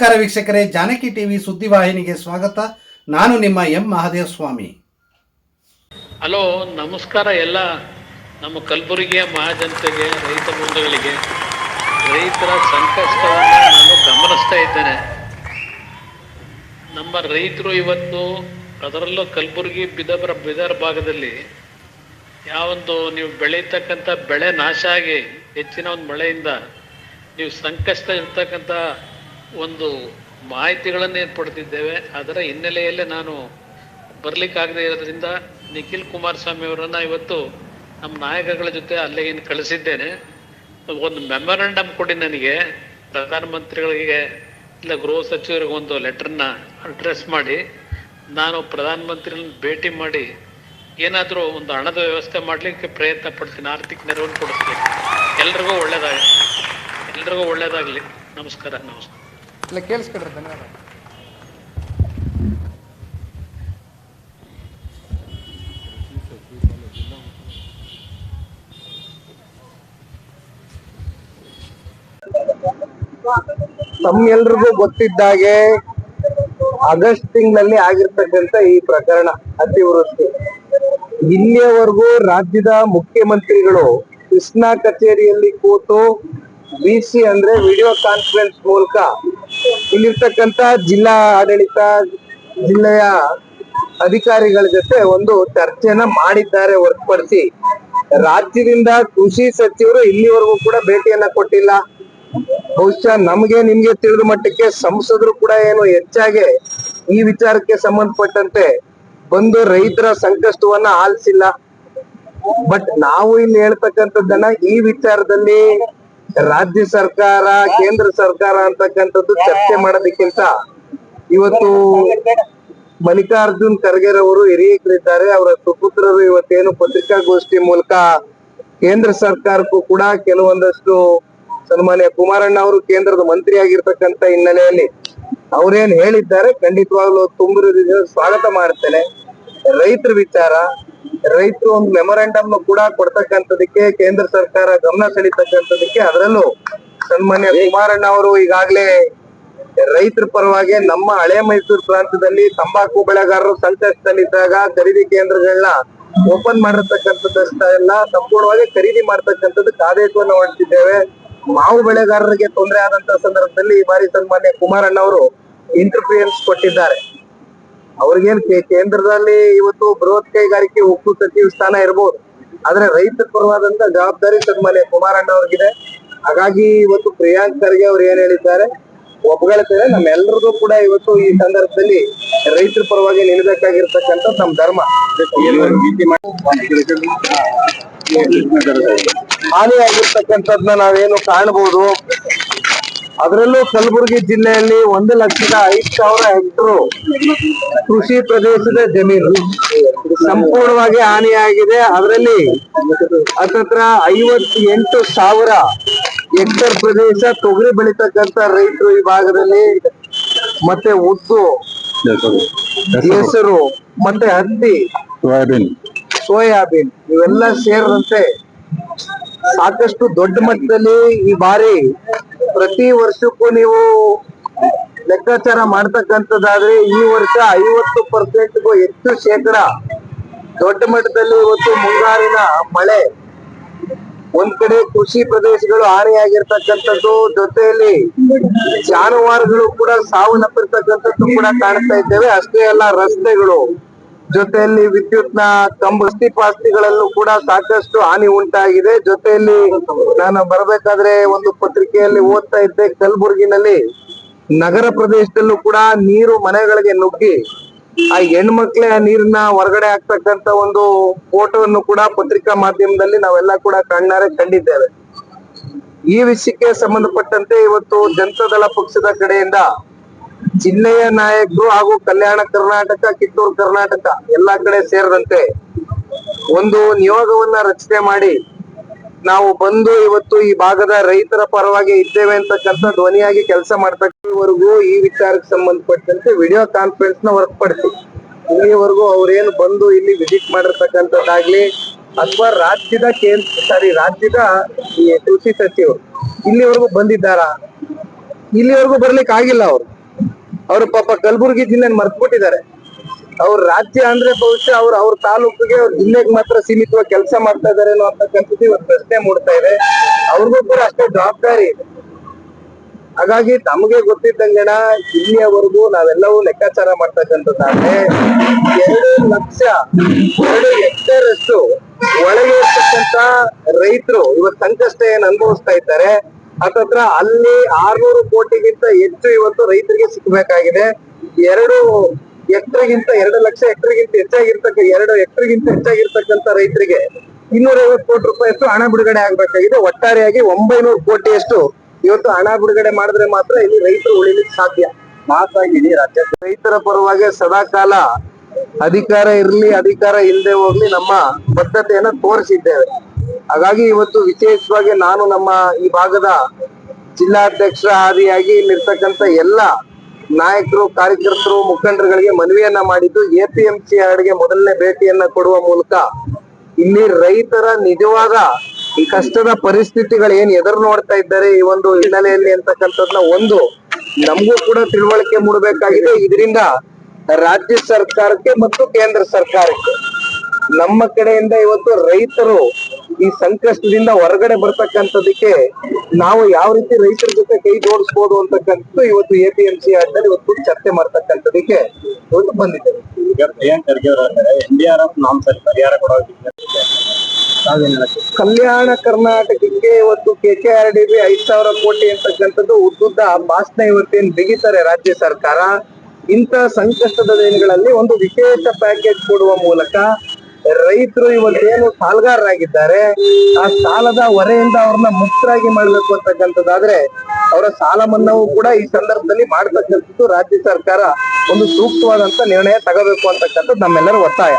ನಮಸ್ಕಾರ ವೀಕ್ಷಕರೇ, ಜಾನಕಿ ಟಿವಿ ಸುದ್ದಿವಾಹಿನಿಗೆ ಸ್ವಾಗತ. ನಾನು ನಿಮ್ಮ ಎಂ ಮಹಾದೇವ ಸ್ವಾಮಿ ಹಲೋ, ನಮಸ್ಕಾರ ಎಲ್ಲ ನಮ್ಮ ಕಲಬುರಗಿಯ ಮಹಾಜನತೆಗೆ, ರೈತ ಬಂಧುಗಳಿಗೆ. ರೈತರ ಸಂಕಷ್ಟವನ್ನು ನಾನು ಗಮನಿಸ್ತಾ ಇದ್ದೇನೆ. ನಮ್ಮ ರೈತರು ಇವತ್ತು ಅದರಲ್ಲೂ ಕಲಬುರಗಿ ಬಿದರ ಬಿದರ್ ಭಾಗದಲ್ಲಿ ಯಾವೊಂದು ನೀವು ಬೆಳೀತಕ್ಕಂಥ ಬೆಳೆ ನಾಶ ಆಗಿ ಹೆಚ್ಚಿನ ಒಂದು ಮಳೆಯಿಂದ ನೀವು ಸಂಕಷ್ಟ ಇರ್ತಕ್ಕಂಥ ಒಂದು ಮಾಹಿತಿಗಳನ್ನು ಏರ್ಪಡ್ತಿದ್ದೇವೆ ಅದರ ಹಿನ್ನೆಲೆಯಲ್ಲೇ ನಾನು ಬರ್ಲಿಕ್ಕಾಗದೇ ಇರೋದ್ರಿಂದ ನಿಖಿಲ್ ಕುಮಾರಸ್ವಾಮಿ ಅವರನ್ನು ಇವತ್ತು ನಮ್ಮ ನಾಯಕಗಳ ಜೊತೆ ಅಲ್ಲಿಗೆ ಕಳಿಸಿದ್ದೇನೆ. ಒಂದು ಮೆಮೊರಂಡಮ್ ಕೊಡಿ ನನಗೆ. ಪ್ರಧಾನಮಂತ್ರಿಗಳಿಗೆ ಇಲ್ಲ, ಗೃಹ ಸಚಿವರಿಗೆ ಒಂದು ಲೆಟರ್ನ ಅಡ್ರೆಸ್ ಮಾಡಿ. ನಾನು ಪ್ರಧಾನಮಂತ್ರಿಗಳನ್ನ ಭೇಟಿ ಮಾಡಿ ಏನಾದರೂ ಒಂದು ಹಣದ ವ್ಯವಸ್ಥೆ ಮಾಡಲಿಕ್ಕೆ ಪ್ರಯತ್ನ ಪಡ್ತೀನಿ. ಆರ್ಥಿಕ ನೆರವನ್ನು ಕೊಡಿಸ್ತೀನಿ ಎಲ್ರಿಗೂ ಒಳ್ಳೇದಾಗಲಿ. ಎಲ್ರಿಗೂ ಒಳ್ಳೇದಾಗಲಿ. ನಮಸ್ಕಾರ ನಮಸ್ಕಾರ. ಇಲ್ಲ ಕೇಳಿಸ್ಕೊಡ್ರಿ, ಧನ್ಯವಾದ. ತಮ್ಮೆಲ್ರಿಗೂ ಗೊತ್ತಿದ್ದಾಗೆ ಆಗಸ್ಟ್ ತಿಂಗಳಲ್ಲಿ ಆಗಿರ್ತಕ್ಕಂಥ ಈ ಪ್ರಕರಣ ಅತಿವೃಷ್ಟಿ. ಇಲ್ಲಿಯವರೆಗೂ ರಾಜ್ಯದ ಮುಖ್ಯಮಂತ್ರಿಗಳು ಕೃಷ್ಣಾ ಕಚೇರಿಯಲ್ಲಿ ಕೂತು ಬಿಸಿ ಅಂದ್ರೆ ವಿಡಿಯೋ ಕಾನ್ಫರೆನ್ಸ್ ಮೂಲಕ ಇಲ್ಲಿರ್ತಕ್ಕಂಥ ಜಿಲ್ಲಾ ಆಡಳಿತ ಜಿಲ್ಲೆಯ ಅಧಿಕಾರಿಗಳ ಜೊತೆ ಒಂದು ಚರ್ಚೆನ ಮಾಡಿದ್ದಾರೆ ಹೊರತುಪಡಿಸಿ. ರಾಜ್ಯದಿಂದ ಕೃಷಿ ಸಚಿವರು ಇಲ್ಲಿವರೆಗೂ ಕೂಡ ಭೇಟಿಯನ್ನ ಕೊಟ್ಟಿಲ್ಲ. ಬಹುಶಃ ನಮಗೆ ನಿಮ್ಗೆ ತಿಳಿದ ಮಟ್ಟಕ್ಕೆ ಸಂಸದರು ಕೂಡ ಏನು ಹೆಚ್ಚಾಗಿ ಈ ವಿಚಾರಕ್ಕೆ ಸಂಬಂಧಪಟ್ಟಂತೆ ಬಂದು ರೈತರ ಸಂಕಷ್ಟವನ್ನ ಆಲಿಸಿಲ್ಲ. ಬಟ್ ನಾವು ಇಲ್ಲಿ ಹೇಳ್ತಕ್ಕಂಥದ್ದನ್ನ ಈ ವಿಚಾರದಲ್ಲಿ ರಾಜ್ಯ ಸರ್ಕಾರ, ಕೇಂದ್ರ ಸರ್ಕಾರ ಅಂತಕ್ಕಂಥದ್ದು ಚರ್ಚೆ ಮಾಡೋದಕ್ಕಿಂತ ಇವತ್ತು ಮಲ್ಲಿಕಾರ್ಜುನ್ ಖರ್ಗೆ ಅವರು ಹಿರಿಯರಿದ್ದಾರೆ ಅವರ ಸುಪುತ್ರರು ಇವತ್ತೇನು ಪತ್ರಿಕಾಗೋಷ್ಠಿ ಮೂಲಕ ಕೇಂದ್ರ ಸರ್ಕಾರಕ್ಕೂ ಕೂಡ ಕೆಲವೊಂದಷ್ಟು ಸನ್ಮಾನ್ಯ ಕುಮಾರಣ್ಣ ಅವರು ಕೇಂದ್ರದ ಮಂತ್ರಿ ಆಗಿರ್ತಕ್ಕಂಥ ಹಿನ್ನೆಲೆಯಲ್ಲಿ ಅವ್ರೇನ್ ಹೇಳಿದ್ದಾರೆ, ಖಂಡಿತವಾಗ್ಲೂ ತುಂಬಿರೋದಿದ್ರೆ ಸ್ವಾಗತ ಮಾಡ್ತೇನೆ. ರೈತರ ವಿಚಾರ ರೈತರು ಒಂದು ಮೆಮೊರಾಂಡಮ್ ಕೂಡ ಕೊಡ್ತಕ್ಕಂಥದಕ್ಕೆ ಕೇಂದ್ರ ಸರ್ಕಾರ ಗಮನ ಸೆಳಿತಕ್ಕಂಥದಕ್ಕೆ ಅದರಲ್ಲೂ ಸನ್ಮಾನ್ಯ ಕುಮಾರಣ್ಣ ಅವರು ಈಗಾಗಲೇ ರೈತರ ಪರವಾಗಿ ನಮ್ಮ ಹಳೆ ಮೈಸೂರು ಪ್ರಾಂತದಲ್ಲಿ ತಂಬಾಕು ಬೆಳೆಗಾರರು ಸಂಕಷ್ಟದಲ್ಲಿದ್ದಾಗ ಖರೀದಿ ಕೇಂದ್ರಗಳನ್ನ ಓಪನ್ ಮಾಡಿರ್ತಕ್ಕಂಥದ್ದೆಲ್ಲ ಸಂಪೂರ್ಣವಾಗಿ ಖರೀದಿ ಮಾಡ್ತಕ್ಕಂಥದ್ದು ಆದೇಶವನ್ನು ಹೊರಡಿಸಿದ್ದೇವೆ ಮಾವು ಬೆಳೆಗಾರರಿಗೆ ತೊಂದರೆ ಆದಂತಹ ಸಂದರ್ಭದಲ್ಲಿ ಈ ಬಾರಿ ಸನ್ಮಾನ್ಯ ಕುಮಾರಣ್ಣ ಅವರು ಇಂಟರ್ಫಿಯನ್ಸ್ ಕೊಟ್ಟಿದ್ದಾರೆ. ಅವ್ರಿಗೇನ್ ಕೇಂದ್ರದಲ್ಲಿ ಇವತ್ತು ಬೃಹತ್ ಕೈಗಾರಿಕೆ ಉಕ್ಕು ಸಚಿವ ಸ್ಥಾನ ಇರಬಹುದು ಆದ್ರೆ ರೈತ ಪರವಾದಂತ ಜವಾಬ್ದಾರಿ ತಮ್ಮಲ್ಲಿ ಕುಮಾರಣ್ಣ ಅವ್ರಿಗಿದೆ. ಹಾಗಾಗಿ ಇವತ್ತು ಪ್ರಿಯಾಂಕ್ ಖರ್ಗೆ ಅವ್ರು ಏನ್ ಹೇಳಿದ್ದಾರೆ ಒಪ್ಕೊಳ್ತೇವೆ ನಮ್ಮೆಲ್ಲರಿಗೂ ಕೂಡ ಇವತ್ತು ಈ ಸಂದರ್ಭದಲ್ಲಿ ರೈತರ ಪರವಾಗಿ ನಿಲ್ಬೇಕಾಗಿರ್ತಕ್ಕಂಥ ನಮ್ ಧರ್ಮ. ಹಾನಿಯಾಗಿರ್ತಕ್ಕಂಥದ್ನ ನಾವೇನು ಕಾಣಬಹುದು ಅದರಲ್ಲೂ ಕಲಬುರಗಿ ಜಿಲ್ಲೆಯಲ್ಲಿ ಒಂದು ಲಕ್ಷದ ಐದು ಸಾವಿರ ಹೆಕ್ಟರ್ ಕೃಷಿ ಪ್ರದೇಶದ ಜಮೀನು. ಸಂಪೂರ್ಣವಾಗಿ ಹಾನಿಯಾಗಿದೆ. ಅದರಲ್ಲಿ ಹತ್ತತ್ರ ಐವತ್ತೆಂಟು ಸಾವಿರ ಹೆಕ್ಟರ್ ಪ್ರದೇಶ ತೊಗರಿ ಬೆಳಿತಕ್ಕಂತ ರೈತರು ಈ ಭಾಗದಲ್ಲಿ ಮತ್ತೆ ಉದ್ದು ಹೆಸರು ಮತ್ತೆ ಹತ್ತಿ ಸೋಯಾಬೀನ್ ಇವೆಲ್ಲ ಸೇರಿದಂತೆ ಸಾಕಷ್ಟು ದೊಡ್ಡ ಮಟ್ಟದಲ್ಲಿ ಈ ಬಾರಿ ಪ್ರತಿ ವರ್ಷಕ್ಕೂ ನೀವು ಲೆಕ್ಕಾಚಾರ ಮಾಡ್ತಕ್ಕಂಥದ್ದಾದ್ರೆ ಈ ವರ್ಷ ಐವತ್ತು ಪರ್ಸೆಂಟ್ಗೂ ಹೆಚ್ಚು ಶೇಕಡ ದೊಡ್ಡ ಮಟ್ಟದಲ್ಲಿ ಇವತ್ತು ಮುಂಗಾರಿನ ಮಳೆ. ಒಂದ್ ಕಡೆ ಕೃಷಿ ಪ್ರದೇಶಗಳು ಹಾನಿಯಾಗಿರ್ತಕ್ಕಂಥದ್ದು, ಜೊತೆಯಲ್ಲಿ ಜಾನುವಾರುಗಳು ಕೂಡ ಸಾವನ್ನಪ್ಪಿರ್ತಕ್ಕಂಥದ್ದು ಕೂಡ ಕಾಣಿಸ್ತಾ ಇದ್ದೇವೆ. ಅಷ್ಟೇ ಅಲ್ಲ ರಸ್ತೆಗಳು. ಜೊತೆಯಲ್ಲಿ ವಿದ್ಯುತ್ನ ಕಂಬ ಆಸ್ತಿ ಪಾಸ್ತಿಗಳಲ್ಲೂ ಕೂಡ ಸಾಕಷ್ಟು ಹಾನಿ ಉಂಟಾಗಿದೆ. ಜೊತೆಯಲ್ಲಿ ನಾನು ಬರಬೇಕಾದ್ರೆ ಒಂದು ಪತ್ರಿಕೆಯಲ್ಲಿ ಓದ್ತಾ ಇದ್ದೆ, ಕಲಬುರಗಿನಲ್ಲಿ. ನಗರ ಪ್ರದೇಶದಲ್ಲೂ ಕೂಡ ನೀರು ಮನೆಗಳಿಗೆ ನುಗ್ಗಿ, ಆ ಹೆಣ್ಮಕ್ಳೇ ಆ ನೀರನ್ನ ಹೊರಗಡೆ ಹಾಕ್ತಕ್ಕಂತ ಒಂದು ಫೋಟೋವನ್ನು ಕೂಡ ಪತ್ರಿಕಾ ಮಾಧ್ಯಮದಲ್ಲಿ ನಾವೆಲ್ಲ ಕೂಡ ಕಣ್ಣಾರೆ ಕಂಡಿದ್ದೇವೆ. ಈ ವಿಷಯಕ್ಕೆ ಸಂಬಂಧಪಟ್ಟಂತೆ ಇವತ್ತು ಜನತಾದಳ ಪಕ್ಷದ ಕಡೆಯಿಂದ ಜಿಲ್ಲೆಯ ನಾಯಕರು ಹಾಗೂ ಕಲ್ಯಾಣ ಕರ್ನಾಟಕ, ಕಿತ್ತೂರು ಕರ್ನಾಟಕ ಎಲ್ಲಾ ಕಡೆ ಸೇರಿದಂತೆ ಒಂದು ನಿಯೋಗವನ್ನ ರಚನೆ ಮಾಡಿ ನಾವು ಬಂದು ಇವತ್ತು ಈ ಭಾಗದ ರೈತರ ಪರವಾಗಿ ಇದ್ದೇವೆ ಅಂತಕ್ಕಂಥ ಧ್ವನಿಯಾಗಿ ಕೆಲಸ ಮಾಡ್ತಕ್ಕವರೆಗೂ ಈ ವಿಚಾರಕ್ಕೆ ಸಂಬಂಧಪಟ್ಟಂತೆ ವಿಡಿಯೋ ಕಾನ್ಫರೆನ್ಸ್ನ ಹೊರತುಪಡಿಸಿ ಇಲ್ಲಿವರೆಗೂ ಅವ್ರೇನು ಬಂದು ಇಲ್ಲಿ ವಿಸಿಟ್ ಮಾಡಿರ್ತಕ್ಕಂಥದ್ದಾಗ್ಲಿ ಅಥವಾ ರಾಜ್ಯದ ಕೇಂದ್ರ ಸಾರಿ ರಾಜ್ಯದ ಕೃಷಿ ಸಚಿವರು ಇಲ್ಲಿವರೆಗೂ ಬಂದಿದ್ದಾರಾ? ಇಲ್ಲಿವರೆಗೂ ಬರ್ಲಿಕ್ಕೆ ಆಗಿಲ್ಲ ಅವ್ರು. ಅವ್ರು ಪಾಪ ಕಲಬುರಗಿ ಜಿಲ್ಲೆ ಮರ್ತ್ಬಿಟ್ಟಿದ್ದಾರೆ. ಅವ್ರ ರಾಜ್ಯ ಅಂದ್ರೆ ಬಹುಶಃ ಅವ್ರ ಅವ್ರ ತಾಲೂಕಿಗೆ ಅವ್ರ ಜಿಲ್ಲೆಗೆ ಮಾತ್ರ ಸೀಮಿತವಾಗಿ ಕೆಲಸ ಮಾಡ್ತಾ ಇದಾರೆ ಅನ್ನೋತಕ್ಕಂಥದ್ದು ಇವತ್ತು ಪ್ರಶ್ನೆ ಮೂಡ್ತಾ ಇದೆ. ಅವ್ರಿಗೂ ಕೂಡ ಅಷ್ಟೇ ಜವಾಬ್ದಾರಿ ಇದೆ. ಹಾಗಾಗಿ ತಮಗೆ ಗೊತ್ತಿದ್ದಂಗೆಣ ಇಲ್ಲಿಯವರೆಗೂ ನಾವೆಲ್ಲವೂ ಲೆಕ್ಕಾಚಾರ ಮಾಡ್ತಕ್ಕಂಥದ್ದಾದ್ರೆ ಎರಡು ಲಕ್ಷ ಎರಡು ಹೆಕ್ಟೇರ್ ಅಷ್ಟು ಒಳಗೆ ಇರ್ತಕ್ಕಂತ ರೈತರು ಇವತ್ತು ಸಂಕಷ್ಟ ಏನ್ ಅನುಭವಿಸ್ತಾ ಇದ್ದಾರೆ. ಹತ್ತತ್ರ ಅಲ್ಲಿ ಆರ್ನೂರು ಕೋಟಿಗಿಂತ ಹೆಚ್ಚು ಇವತ್ತು ರೈತರಿಗೆ ಸಿಗಬೇಕಾಗಿದೆ. ಎರಡು ಎಕ್ರೆಗಿಂತ, ಎರಡು ಲಕ್ಷ ಎಕ್ರೆಗಿಂತ ಹೆಚ್ಚಾಗಿರ್ತಕ್ಕ, ಎರಡು ಎಕ್ರೆಗಿಂತ ಹೆಚ್ಚಾಗಿರ್ತಕ್ಕಂತ ರೈತರಿಗೆ ಇನ್ನೂರ ಐವತ್ತು ಕೋಟಿ ರೂಪಾಯಿಯಷ್ಟು ಹಣ ಬಿಡುಗಡೆ ಆಗ್ಬೇಕಾಗಿದೆ. ಒಟ್ಟಾರೆಯಾಗಿ ಒಂಬೈನೂರು ಕೋಟಿಯಷ್ಟು ಇವತ್ತು ಹಣ ಬಿಡುಗಡೆ ಮಾಡಿದ್ರೆ ಮಾತ್ರ ಇಲ್ಲಿ ರೈತರು ಉಳಿಲಿಕ್ಕೆ ಸಾಧ್ಯ. ಮಾತಾಗಿ ಇಡೀ ರಾಜ್ಯ. ರೈತರ ಪರವಾಗಿ ಸದಾಕಾಲ ಅಧಿಕಾರ ಇರ್ಲಿ, ಅಧಿಕಾರ ಇಲ್ಲದೆ ಹೋಗ್ಲಿ ನಮ್ಮ ಬದ್ಧತೆಯನ್ನ ತೋರಿಸಿದ್ದೇವೆ. ಹಾಗಾಗಿ ಇವತ್ತು ವಿಶೇಷವಾಗಿ ನಾನು ನಮ್ಮ ಈ ಭಾಗದ ಜಿಲ್ಲಾಧ್ಯಕ್ಷ ಆದಿಯಾಗಿ ಇಲ್ಲಿರ್ತಕ್ಕಂಥ ಎಲ್ಲ ನಾಯಕರು, ಕಾರ್ಯಕರ್ತರು, ಮುಖಂಡರುಗಳಿಗೆ ಮನವಿಯನ್ನ ಮಾಡಿದ್ದು ಎಪಿಎಂಸಿ ಯಾರ್ಡ್ಗೆ ಮೊದಲನೇ ಭೇಟಿಯನ್ನ ಕೊಡುವ ಮೂಲಕ ಇಲ್ಲಿ ರೈತರ ನಿಜವಾದ ಈ ಕಷ್ಟದ ಪರಿಸ್ಥಿತಿಗಳು ಏನ್ ಎದುರು ನೋಡ್ತಾ ಇದ್ದಾರೆ ಈ ಒಂದು ಹಿನ್ನೆಲೆಯಲ್ಲಿ ಅಂತಕ್ಕಂಥದ್ನ ಒಂದು ನಮಗೂ ಕೂಡ ತಿಳುವಳಿಕೆ ಮೂಡಬೇಕಾಗಿದೆ. ಇದರಿಂದ ರಾಜ್ಯ ಸರ್ಕಾರಕ್ಕೆ ಮತ್ತು ಕೇಂದ್ರ ಸರ್ಕಾರಕ್ಕೆ ನಮ್ಮ ಕಡೆಯಿಂದ ಇವತ್ತು ರೈತರು ಈ ಸಂಕಷ್ಟದಿಂದ ಹೊರಗಡೆ ಬರ್ತಕ್ಕಂಥದಕ್ಕೆ ನಾವು ಯಾವ ರೀತಿ ರೈತರ ಜೊತೆ ಕೈ ಜೋಡಿಸ್ಬೋದು ಅಂತಕ್ಕಂಥದ್ದು ಇವತ್ತು ಎ ಪಿ ಎಂ ಸಿ ಆಡ್ನಲ್ಲಿ ಇವತ್ತು ಚರ್ಚೆ ಮಾಡ್ತಕ್ಕಂಥದಕ್ಕೆ ಇವತ್ತು ಬಂದಿದೆ ಈಗ ಪ್ರಿಯಾಂಕ್ ಖರ್ಗೆ ಅವರು ಎನ್ ಡಿ ಆರ್ ಎಫ್ ಪರಿಹಾರ ಕೊಡೋ ಕಲ್ಯಾಣ ಕರ್ನಾಟಕಕ್ಕೆ ಇವತ್ತು K K R D B ಐದ್ ಸಾವಿರ ಕೋಟಿ ಅಂತಕ್ಕಂಥದ್ದು ಉದ್ದುದ್ದ ಭಾಷಣ ಇವತ್ತೇನ್ ಬಿಗಿತಾರೆ ರಾಜ್ಯ ಸರ್ಕಾರ. ಇಂಥ ಸಂಕಷ್ಟದ ದಿನಗಳಲ್ಲಿ ಒಂದು ವಿಶೇಷ ಪ್ಯಾಕೇಜ್ ಕೊಡುವ ಮೂಲಕ ರೈತರು ಇವತ್ತೇನು ಸಾಲಗಾರರಾಗಿದ್ದಾರೆ, ಆ ಸಾಲದ ಹೊರೆಯಿಂದ ಅವ್ರನ್ನ ಮುಕ್ತರಾಗಿ ಮಾಡ್ಬೇಕು ಅಂತಕ್ಕಂಥದ್ದಾದ್ರೆ ಅವರ ಸಾಲ ಮನ್ನಾವು ಕೂಡ ಈ ಸಂದರ್ಭದಲ್ಲಿ ಮಾಡ್ತಕ್ಕಂಥದ್ದು ರಾಜ್ಯ ಸರ್ಕಾರ ಒಂದು ಸೂಕ್ತವಾದಂತ ನಿರ್ಣಯ ತಗೋಬೇಕು ಅಂತಕ್ಕಂಥದ್ದು ನಮ್ಮೆಲ್ಲರ ಒತ್ತಾಯ.